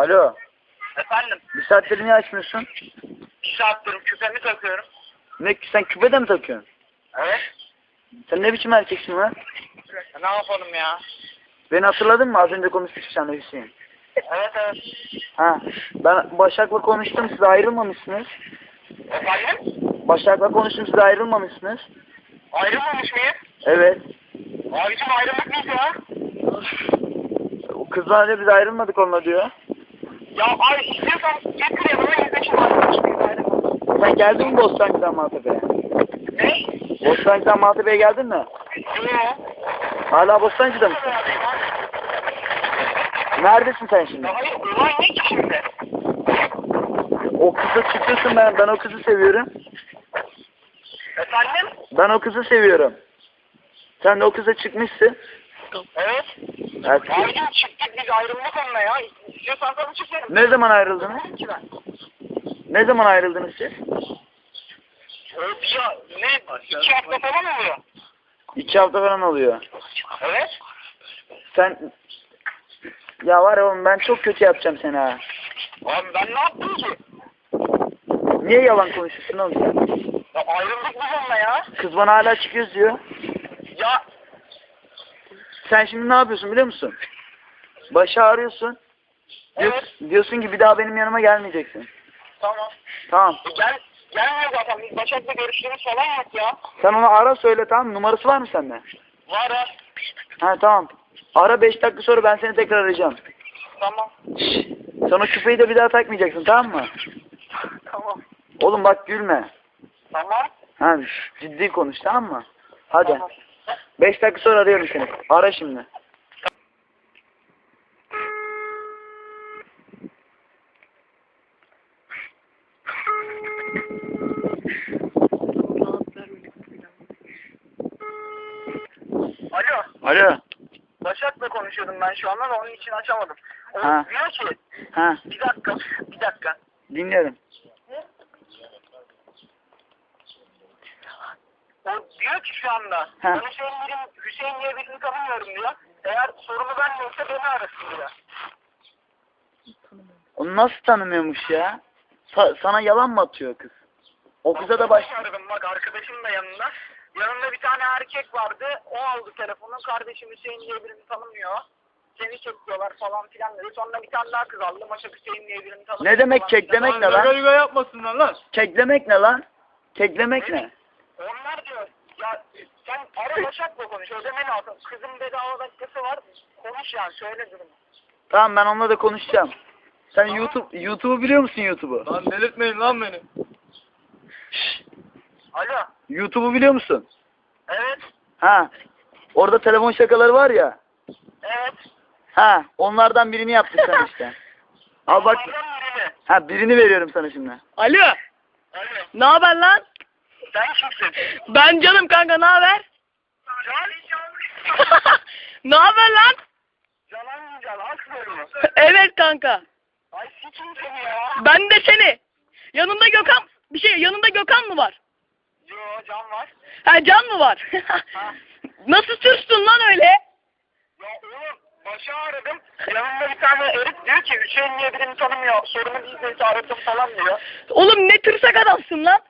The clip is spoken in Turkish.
Alo. Efendim, Bir saattir niye açmıyorsun? bir saattir küpemi takıyorum. Ne sen küpe de mi takıyorsun? Evet. Sen ne biçim erkeksin lan? Ne yapalım ya? Beni hatırladın mı? Az önce konuştuk seninle Hüseyin. Evet evet. Ha. Ben Başak'la konuştum siz ayrılmamışsınız. Efendim? Başak'la konuştum siz ayrılmamışsınız. Ayrılmamış mıyız? Evet. Abicim ayrılmak neydi ya? O kızlar da biz ayrılmadık onunla diyor. Ya ay istiyorsan getir yanıma yüzleşim ayrılmamış. Sen geldin mi Bostancı'dan Maltepe'ye? Ne? Bostancı'dan Maltepe'ye geldin mi? Yok. Hala Bostancı'da mısın? Neredesin sen şimdi? Hayır olay ne ki şimdi? O kızla çıkıyorsun ben, ben o kızı seviyorum. Efendim? Ben o kızı seviyorum. Sen de o kıza çıkmışsın. Evet. Evet. Abicim çıktık biz ayrıldık onunla ya. İstiyorsan sana çıkarım. Ne zaman ayrıldınız? Ne zaman ayrıldınız siz? Ya ne? İki hafta falan oluyor. İki hafta falan oluyor. Evet. Sen... Ya var ya oğlum ben çok kötü yapacağım seni ha. Abi ben ne yaptım ki? Niye yalan konuşuyorsun oğlum sen? Ya ayrıldık biz onunla ya. Kız bana hala çıkıyoruz diyor. Ya Sen şimdi ne yapıyorsun biliyor musun? Başı ağrıyorsun. Diyor- evet diyorsun ki bir daha benim yanıma gelmeyeceksin. tamam. Tamam. E Gel gelmiyor zaten biz Başak'la görüştüğümüz falan yok ya. Sen onu ara söyle tamam? Numarası var mı sende? Var ha. Ha tamam. Ara 5 dakika sonra ben seni tekrar arayacağım. Tamam. Şşş. Sen o küpeyi de bir daha takmayacaksın tamam mı? Tamam. Oğlum bak gülme. Tamam. Ha ciddi konuş tamam mı? Hadi. Tamam. 5 dakika sonra arıyorum seni. Ara şimdi. Alo. Alo. Başak'la konuşuyordum ben şu anda da onun için açamadım. O Ha. diyor ki Ha bir dakika bir dakika. dinliyorum. O diyor ki şu anda Ha. ben Hüseyin, birim, Hüseyin diye birini tanımıyorum diyor. Eğer sorunu ben yoksa beni arasın diyor. Onu nasıl tanımıyormuş ya? Sa- sana yalan mı atıyor kız? O kıza da baş... Aradım bak arkadaşım da yanında. Yanında bir tane erkek vardı. O aldı telefonu. Kardeşim Hüseyin diye birini tanımıyor. Seni çekiyorlar falan filan dedi. Sonra bir tane daha kız aldı. Maşa Hüseyin diye birini tanımıyor. Ne demek keklemek ne lan? Gariga yapmasınlar lan. Keklemek ne lan? Keklemek ne? Sen ara Başak'la konuş. Ödemeni al. Kızın bedava dakikası var. Konuş yani söyle durumu. Tamam ben onunla da konuşacağım. Sen YouTube YouTube'u biliyor musun YouTube'u? Lan delirtmeyin lan beni. Alo. YouTube'u biliyor musun? Evet. Ha. Orada telefon şakaları var ya. Evet. Ha, onlardan birini yaptık sen işte. Al bak. Birini. Ha, birini veriyorum sana şimdi. Alo. Alo. Ne haber lan? Sen kimsin? Ben canım kanka ne haber? Can ne haber lan? Canan Yücel. Aksın mı? Evet kanka. Ay sikim seni ya. Ben de seni. Yanında Gökhan bir şey yanında Gökhan mı var? Yo Can var. Ha Can mı var? Nasıl tırstın lan öyle? Ya oğlum başı aradım. Yanımda bir tane herif diyor ki Hüseyin diye birini tanımıyor. Sorunu değil neyse aradım falan diyor. Oğlum ne tırsak adamsın lan?